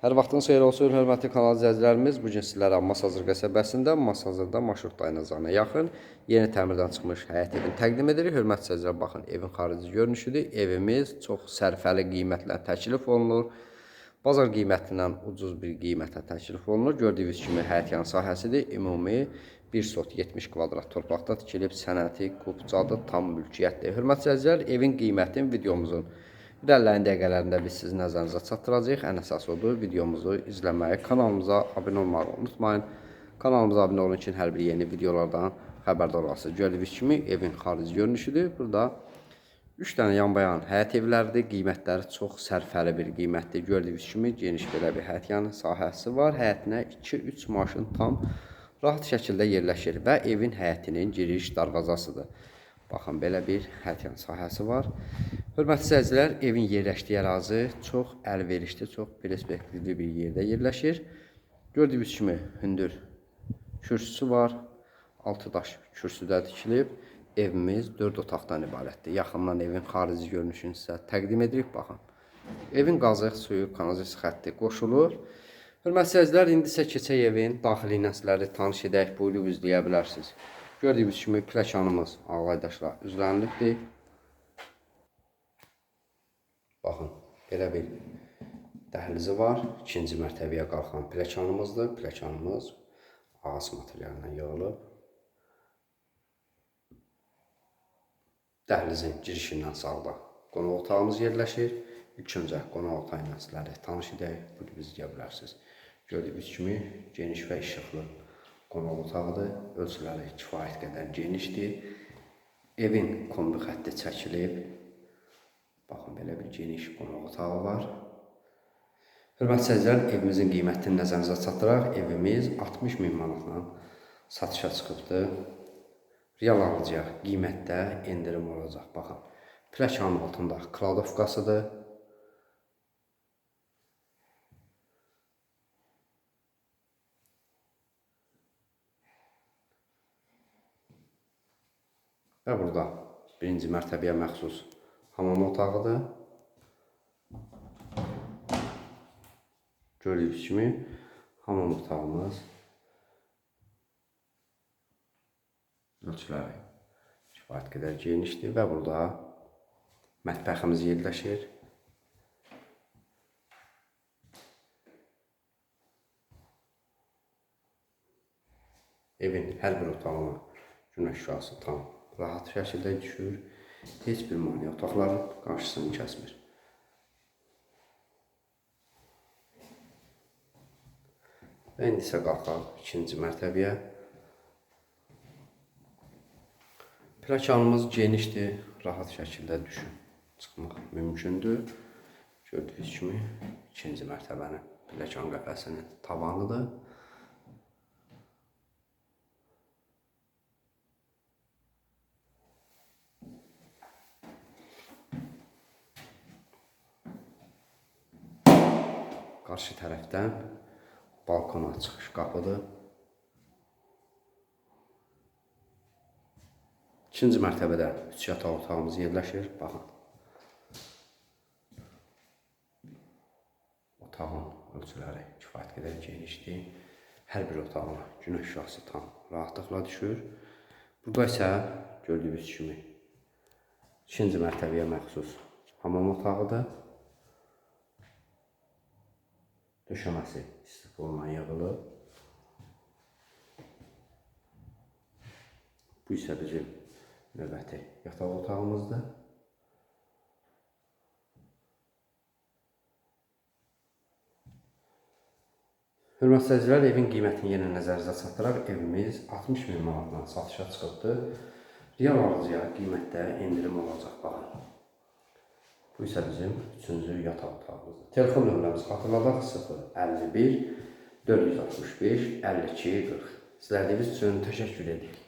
Hər vaxtınız xeyir olsun, hörmətli kanal izləyicilərimiz. Bu gün sizlərə Masazır qəsəbəsində, Masazırda marşrut dayanacağına yaxın yeni təmirdən çıxmış həyət evini təqdim edirik. Hörmətli izləyicilər, baxın, evin xarici görünüşüdür. Evimiz çox sərfəli qiymətlə təklif olunur. Bazar qiymətindən ucuz bir qiymətə təklif olunur. Gördüyünüz kimi həyət yan sahəsidir. Ümumi 1 sot 70 kvadrat torpaqda tikilib, sənəti, qubcadır, tam mülkiyyətdir. Hörmətli izləyicilər, evin qiymətini videomuzun İlerleyen dəqiqələrində biz sizin nəzərinizə çatdıracağıq. Ən əsas odur, videomuzu izləməyi, kanalımıza abunə olmağı unutmayın. Kanalımıza abunə olun ki, hər bir yeni videolardan xəbərdar olasınız. Gördüyünüz kimi evin xarici görünüşüdür. Burada 3 dənə yanbayan həyət evləridir. Qiymətləri çox sərfəli bir qiymətdir. Gördüyünüz kimi geniş belə bir həyət yanı sahəsi var. Həyətinə 2-3 maşın tam rahat şəkildə yerləşir və evin həyətinin giriş darvazasıdır. Baxın, belə bir həyət yanı sahəsi var. Hörmətli izləyicilər, evin yerləşdiyi ərazi çox əlverişli, çox perspektivli bir yerdə yerləşir. Gördüyünüz kimi hündür kürsüsü var. Altı daş kürsüdə tikilib. Evimiz 4 otaqdan ibarətdir. Yaxından evin xarici görünüşünü sizə təqdim edirik. Baxın. Evin qazıq, suyu, kanalizasiya xətti qoşulur. Hörmətli izləyicilər, indi isə keçək evin daxili ilə sizləri tanış edək, buyurub izləyə bilərsiniz. Gördüyünüz kimi pləkanımız ağlaydaşla üzlənilibdir. Baxın, belə bir dəhlizi var. İkinci mərtəbəyə qalxan pləkanımızdır. Pləkanımız ağac materialından yığılıb. Dəhlizin girişindən sağda qonaq otağımız yerləşir. İlk öncə qonaq otağı ilə sizləri tanış edək, buyurub izləyə bilərsiniz. Gördüyünüz kimi geniş və işıqlı qonaq otağıdır. Ölçüləri kifayət qədər genişdir. Evin kombi xətti çəkilib. Baxın, belə bir geniş qonaq otağı var. Hörmətli seyircilər, evimizin qiymətini nəzərinizə çatdıraq. Evimiz 60 min manatla satışa çıxıbdır. Real alıcıya qiymətdə endirim olacaq. Baxın, pləkanın altında kladovkasıdır. Və burada birinci mərtəbəyə məxsus hamam otağıdır. Gördüyünüz kimi hamam otağımız ölçüləri kifayət qədər genişdir və burada mətbəximiz yerləşir. Evin hər bir otağına günəş şüası tam rahat şəkildə düşür. Heç bir mane otaqların qarşısını kəsmir. Və indi isə qalxaq ikinci mərtəbəyə. Pləkanımız genişdir, rahat şəkildə düşün çıxmaq mümkündür. Gördüyünüz kimi ikinci mərtəbənin pləkan qəfəsinin tavanıdır. Qarşı tərəfdən balkona çıxış qapıdır. İkinci mərtəbədə üç yataq otağımız yerləşir. Baxın. Otağın ölçüləri kifayət qədər genişdir. Hər bir otağına günəş şüası tam rahatlıqla düşür. Burada isə gördüyünüz kimi ikinci mərtəbəyə məxsus hamam otağıdır. Döşəməsi istifolla yığılıb. Bu isə bizim növbəti yataq otağımızdır. Hörmətli seyircilər, evin qiymətini yenə nəzərinizə çatdıraq. Evimiz 60 min manatdan satışa çıxıbdır. Real alıcıya qiymətdə endirim olacaq. Baxın. Bu isə bizim üçüncü yataq otağımızdır. Telefon nömrəmizi xatırladaq 051 465 52 40. Sizlərdə biz üçün təşəkkür edirik.